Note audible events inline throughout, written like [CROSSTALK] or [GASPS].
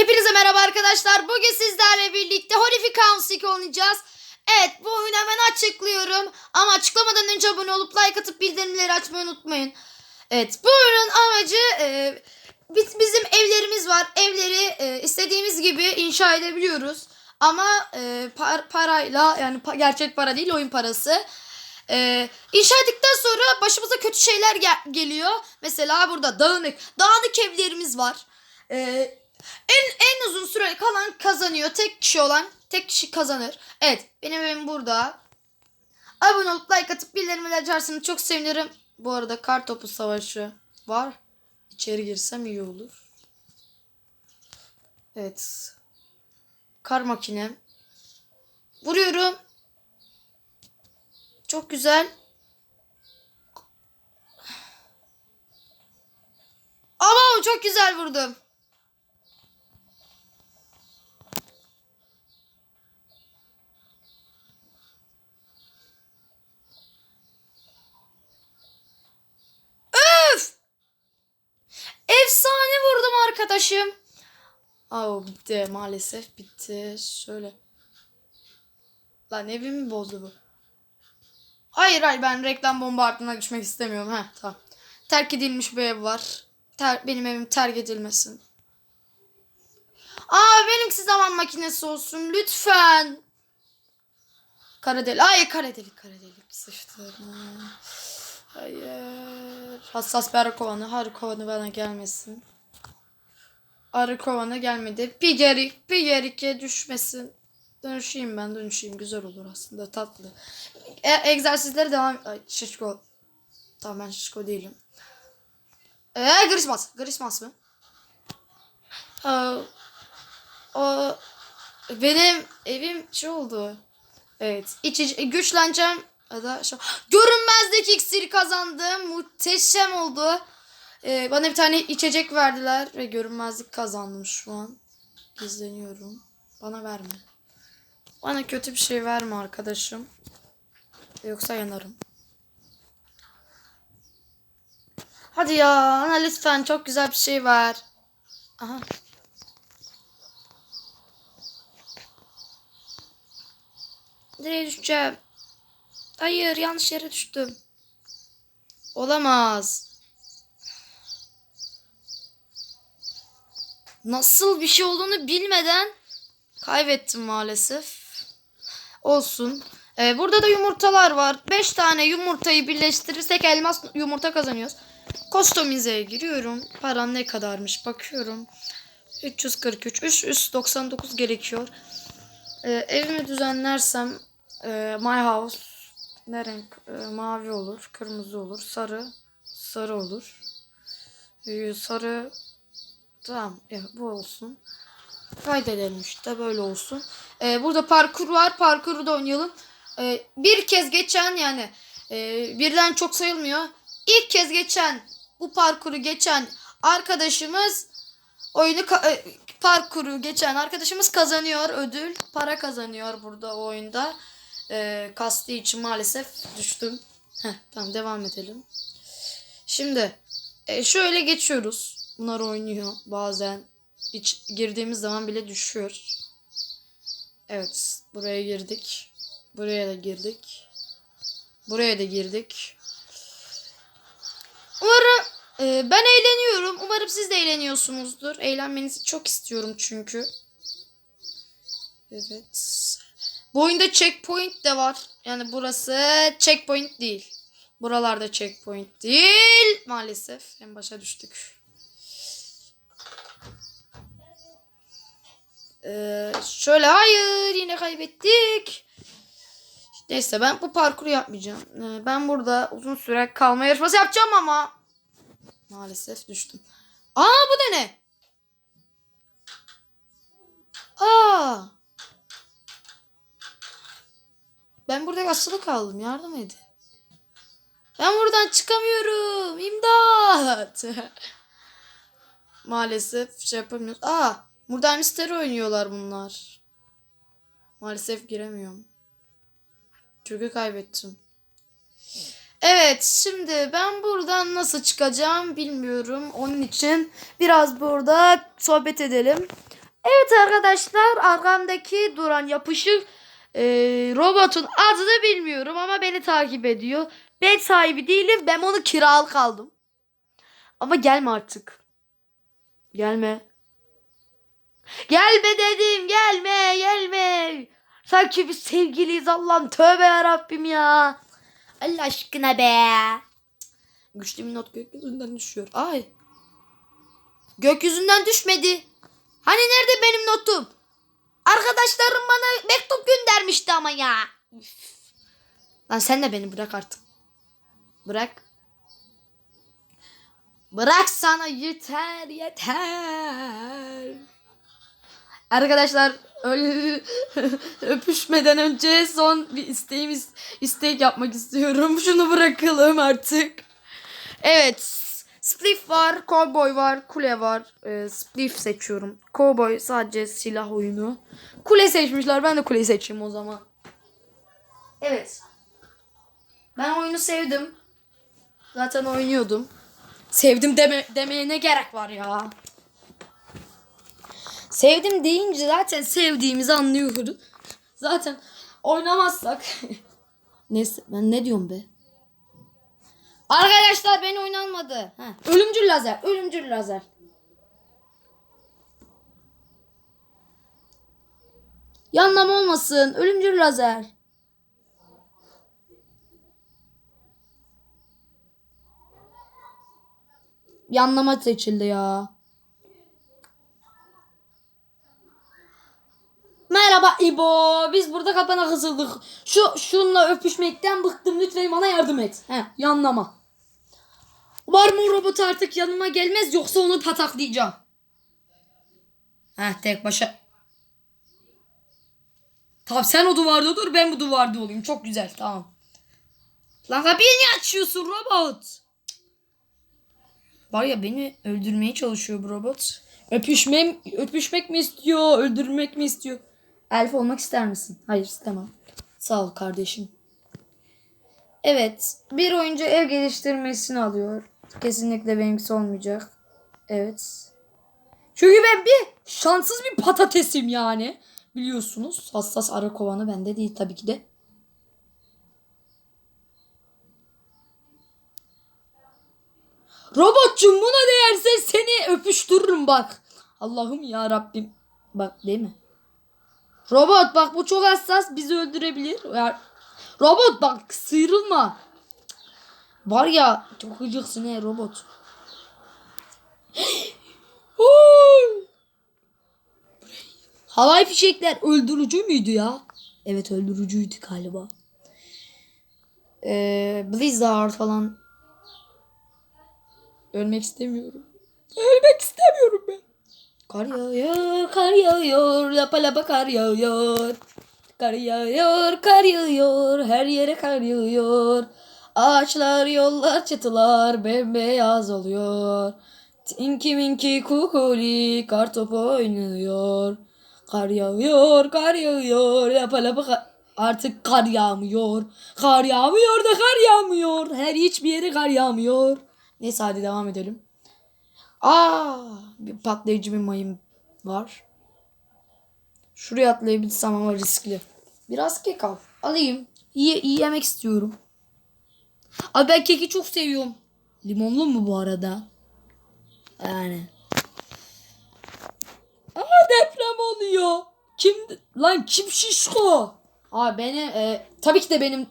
Hepinize merhaba arkadaşlar. Bugün sizlerle birlikte Horrific 2 oynayacağız. Evet bu oyunu hemen açıklıyorum. Ama açıklamadan önce abone olup like atıp bildirimleri açmayı unutmayın. Evet bu oyunun amacı e, biz- bizim evlerimiz var. Evleri e, istediğimiz gibi inşa edebiliyoruz. Ama e, par- parayla yani pa- gerçek para değil oyun parası. E, inşa ettikten sonra başımıza kötü şeyler gel- geliyor. Mesela burada dağınık dağınık evlerimiz var. E, en en uzun süre kalan kazanıyor. Tek kişi olan tek kişi kazanır. Evet benim evim burada. Abone olup like atıp bildirimleri açarsanız çok sevinirim. Bu arada kar topu savaşı var. İçeri girsem iyi olur. Evet. Kar makinem. Vuruyorum. Çok güzel. Ama çok güzel vurdum. Öf! Efsane vurdum arkadaşım. Aa bitti maalesef bitti. Şöyle. Lan evimi bozdu bu. Hayır hayır ben reklam bombardına düşmek istemiyorum. Heh tamam. Terk edilmiş bir ev var. Ter, benim evim terk edilmesin. Aa benimkisi zaman makinesi olsun lütfen. Kara delik. Hayır kara delik kara delik. Sıçtım. Hayır. Hassas bir kovanı. Arı kovanı bana gelmesin. Arı kovanı gelmedi. Bir geri, bir geri düşmesin. Dönüşeyim ben dönüşeyim. Güzel olur aslında tatlı. E, egzersizlere devam... Ay şişko. Tamam ben şişko değilim. Eee Christmas. Christmas mı? Aa, o, benim evim şey oldu. Evet. İçici, güçleneceğim. Ya da şu, görünmezlik iksiri kazandım. Muhteşem oldu. Ee, bana bir tane içecek verdiler ve görünmezlik kazandım şu an. Gizleniyorum. Bana verme. Bana kötü bir şey verme arkadaşım. Yoksa yanarım. Hadi ya ana lütfen çok güzel bir şey ver. Aha. Nereye düşeceğim? Hayır yanlış yere düştüm. Olamaz. Nasıl bir şey olduğunu bilmeden kaybettim maalesef. Olsun. Ee, burada da yumurtalar var. 5 tane yumurtayı birleştirirsek elmas yumurta kazanıyoruz. Kostomizeye giriyorum. Param ne kadarmış bakıyorum. 343. 399 gerekiyor. Ee, evimi düzenlersem e, my house ne renk? E, mavi olur, kırmızı olur, sarı, sarı olur. Ee, sarı tamam ya, bu olsun. Kaydedelim işte böyle olsun. Ee, burada parkur var. Parkuru da oynayalım. Ee, bir kez geçen yani e, birden çok sayılmıyor. İlk kez geçen bu parkuru geçen arkadaşımız oyunu e, parkuru geçen arkadaşımız kazanıyor ödül. Para kazanıyor burada o oyunda. Ee, kastı için maalesef düştüm. Heh, tamam devam edelim. Şimdi e, şöyle geçiyoruz. Bunlar oynuyor bazen. Hiç girdiğimiz zaman bile düşüyor. Evet buraya girdik. Buraya da girdik. Buraya da girdik. Umarım e, ben eğleniyorum. Umarım siz de eğleniyorsunuzdur. Eğlenmenizi çok istiyorum çünkü. Evet. Bu oyunda checkpoint de var. Yani burası checkpoint değil. Buralarda checkpoint değil. Maalesef en başa düştük. Ee, şöyle hayır yine kaybettik. Neyse ben bu parkuru yapmayacağım. Ee, ben burada uzun süre kalma yarışması yapacağım ama maalesef düştüm. Aa bu da ne? Aa. Ben burada asılı kaldım. Yardım edin. Ben buradan çıkamıyorum. İmdat. [LAUGHS] Maalesef şey yapamıyoruz. Aa, Modern Mystery oynuyorlar bunlar. Maalesef giremiyorum. Çünkü kaybettim. Evet, şimdi ben buradan nasıl çıkacağım bilmiyorum. Onun için biraz burada sohbet edelim. Evet arkadaşlar arkamdaki duran yapışık e, robotun adını bilmiyorum ama beni takip ediyor. Ben sahibi değilim ben onu kiralık aldım. Ama gelme artık. Gelme. Gelme dedim gelme gelme. Sanki biz sevgiliyiz Allah'ım tövbe yarabbim ya. Allah aşkına be. Güçlü bir not gökyüzünden düşüyor. Ay. Gökyüzünden düşmedi. Hani nerede benim notum? Arkadaşlarım bana mektup göndermişti ama ya. Üf. Lan sen de beni bırak artık. Bırak. Bırak sana yeter yeter. Arkadaşlar [LAUGHS] öpüşmeden önce son bir isteğimiz istek yapmak istiyorum. [LAUGHS] Şunu bırakalım artık. Evet. Spliff var, cowboy var, kule var. Ee, spliff seçiyorum. Cowboy sadece silah oyunu. Kule seçmişler. Ben de kuleyi seçeyim o zaman. Evet. Ben oyunu sevdim. Zaten oynuyordum. Sevdim deme, demeye ne gerek var ya. Sevdim deyince zaten sevdiğimizi anlıyoruz. Zaten oynamazsak. [LAUGHS] Neyse ben ne diyorum be? Arkadaşlar beni oynanmadı. Ha. Ölümcül lazer. Ölümcül lazer. Yanlama olmasın. Ölümcül lazer. Yanlama seçildi ya. Merhaba İbo. Biz burada kapana kısıldık. Şu şunla öpüşmekten bıktım. Lütfen bana yardım et. He, yanlama. Var mı robot artık yanıma gelmez yoksa onu pataklayacağım. Heh tek başa. Tamam sen o duvarda dur ben bu duvarda olayım. Çok güzel tamam. Lan kapıyı niye açıyorsun robot? Var ya beni öldürmeye çalışıyor bu robot. Öpüşmem, öpüşmek mi istiyor, öldürmek mi istiyor? Elf olmak ister misin? Hayır istemem. Sağ ol kardeşim. Evet. Bir oyuncu ev geliştirmesini alıyor. Kesinlikle benimkisi olmayacak. Evet. Çünkü ben bir şanssız bir patatesim yani. Biliyorsunuz. Hassas ara kovanı bende değil tabii ki de. Robotçum buna değerse seni öpüştürürüm bak. Allah'ım ya Rabbim. Bak değil mi? Robot bak bu çok hassas bizi öldürebilir. Robot bak sıyrılma. Var ya çok gıcıksın he robot. [GASPS] Havai fişekler öldürücü müydü ya? Evet öldürücüydü galiba. Ee, Blizzard falan. Ölmek istemiyorum. Ölmek istemiyorum ben. Kar yağıyor, kar yağıyor, lapa lapa kar yağıyor. Kar yağıyor, kar yağıyor, her yere kar yağıyor. Ağaçlar, yollar, çatılar bembeyaz oluyor. Tinky Winky Kukuli kar topu oynuyor. Kar yağıyor, kar yağıyor, lapa lapa kar... Artık kar yağmıyor. Kar yağmıyor da kar yağmıyor. Her hiçbir yere kar yağmıyor. Neyse hadi devam edelim. Aa, bir patlayıcı bir mayın var. Şuraya atlayabilsem ama riskli. Biraz kek al. Alayım. İyi, iyi yemek istiyorum. Abi ben keki çok seviyorum. Limonlu mu bu arada? Yani. Aa deprem oluyor. Kim lan kim şişko? Abi beni e, tabii ki de benim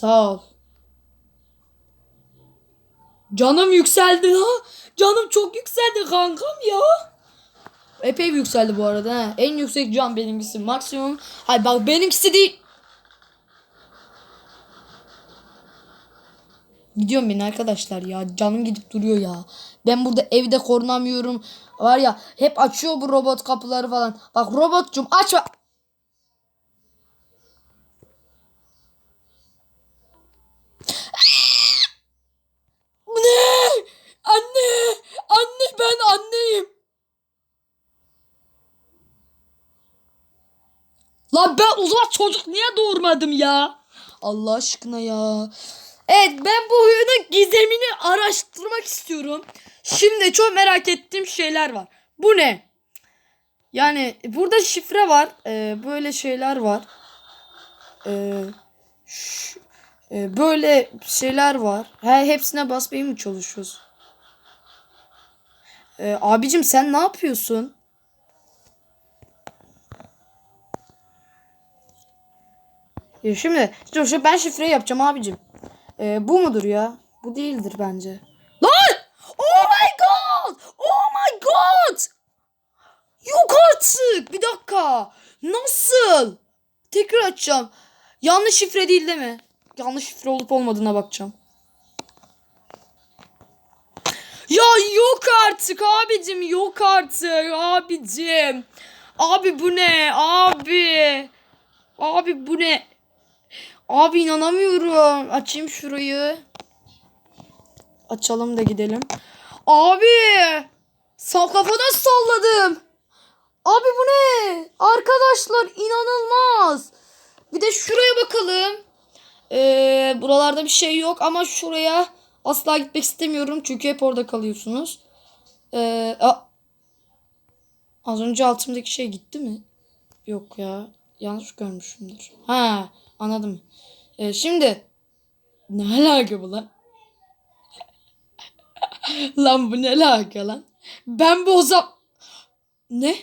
Sağ ol. Canım yükseldi ha. Canım çok yükseldi kankam ya. Epey yükseldi bu arada ha. En yüksek can benimkisi maksimum. Hayır bak benimkisi değil. Gidiyorum ben arkadaşlar ya. Canım gidip duruyor ya. Ben burada evde korunamıyorum. Var ya hep açıyor bu robot kapıları falan. Bak robotcum aç. Ne? Anne! Anne ben anneyim. Lan ben o zaman çocuk niye doğurmadım ya? Allah aşkına ya. Evet ben bu oyunun gizemini araştırmak istiyorum. Şimdi çok merak ettiğim şeyler var. Bu ne? Yani burada şifre var. Ee, böyle şeyler var. Ee, ş- e, böyle şeyler var. He, hepsine basmaya mı çalışıyoruz? Ee, abicim sen ne yapıyorsun? Ya şimdi dur şu ben şifreyi yapacağım abicim. Ee, bu mudur ya? Bu değildir bence. Lan! Oh my god! Oh my god! Yok artık. Bir dakika. Nasıl? Tekrar açacağım. Yanlış şifre değil değil mi? Yanlış şifre olup olmadığına bakacağım. Ya yok artık abicim yok artık abicim. Abi bu ne abi? Abi bu ne? Abi inanamıyorum. Açayım şurayı. Açalım da gidelim. Abi! Sağ kafadan salladım. Abi bu ne? Arkadaşlar inanılmaz. Bir de şuraya bakalım. Ee, buralarda bir şey yok ama şuraya asla gitmek istemiyorum. Çünkü hep orada kalıyorsunuz. Ee, az önce altımdaki şey gitti mi? Yok ya. Yanlış görmüşümdür. Ha anladım. Ee, şimdi ne alaka bu lan? [LAUGHS] lan bu ne alaka lan? Ben bu ozam... Ne?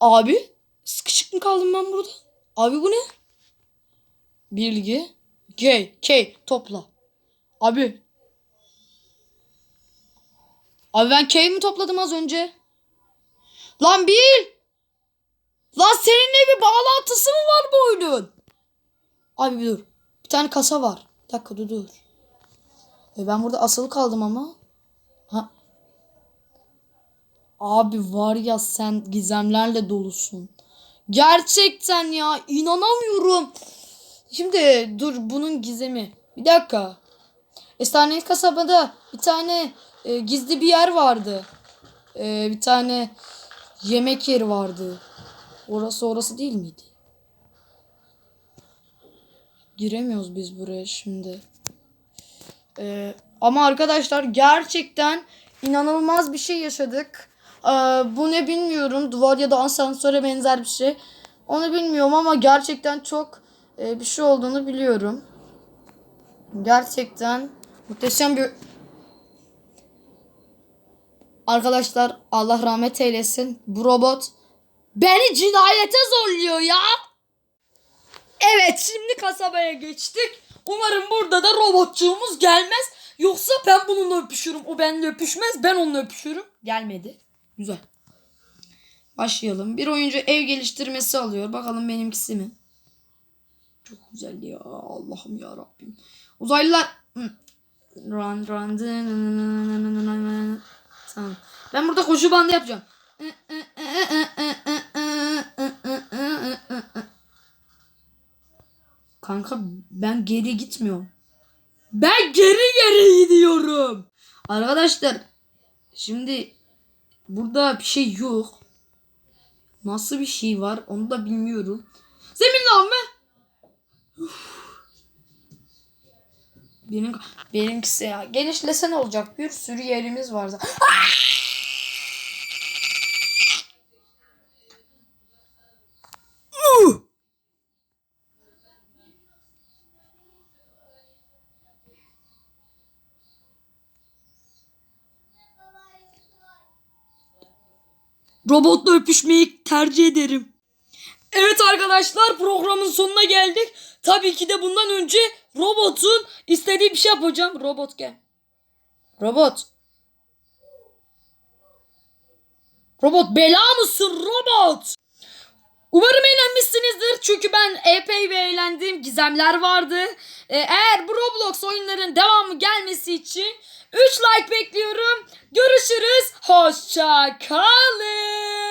Abi sıkışık mı kaldım ben burada? Abi bu ne? Bilgi. G. K. Topla. Abi. Abi ben K mi topladım az önce? Lan bil. Lan seninle bir bağlantısı mı var bu oyunun? Abi bir dur. Bir tane kasa var. Bir dakika dur dur. E ben burada asılı kaldım ama. Ha. Abi var ya sen gizemlerle dolusun. Gerçekten ya inanamıyorum. Şimdi dur bunun gizemi. Bir dakika. Efsanevi kasabada bir tane e, gizli bir yer vardı. E, bir tane yemek yeri vardı. Orası orası değil miydi? Giremiyoruz biz buraya şimdi. Ee, ama arkadaşlar gerçekten inanılmaz bir şey yaşadık. Ee, bu ne bilmiyorum. Duvar ya da asansöre benzer bir şey. Onu bilmiyorum ama gerçekten çok e, bir şey olduğunu biliyorum. Gerçekten muhteşem bir... Arkadaşlar Allah rahmet eylesin. Bu robot beni cinayete zorluyor ya. Evet şimdi kasabaya geçtik. Umarım burada da robotçuğumuz gelmez. Yoksa ben bununla öpüşürüm. O benimle öpüşmez. Ben onunla öpüşürüm. Gelmedi. Güzel. Başlayalım. Bir oyuncu ev geliştirmesi alıyor. Bakalım benimkisi mi? Çok güzel ya. Allah'ım ya Rabbim. Uzaylılar. Run run. Tamam. Ben burada koşu bandı yapacağım. Kanka ben geri gitmiyorum. Ben geri geri gidiyorum. Arkadaşlar şimdi burada bir şey yok. Nasıl bir şey var onu da bilmiyorum. Zemin lan mı? Benim benimkisi ya. Genişlesen olacak. Bir sürü yerimiz var zaten. Robotla öpüşmeyi tercih ederim. Evet arkadaşlar programın sonuna geldik. Tabii ki de bundan önce robotun istediği bir şey yapacağım. Robot gel. Robot. Robot bela mısın robot? Umarım eğlenmişsinizdir. Çünkü ben epey bir eğlendim. Gizemler vardı. Ee, eğer bu Roblox oyunların devamı gelmesi için 3 like bekliyorum. Görüşürüz. Hoşça kalın.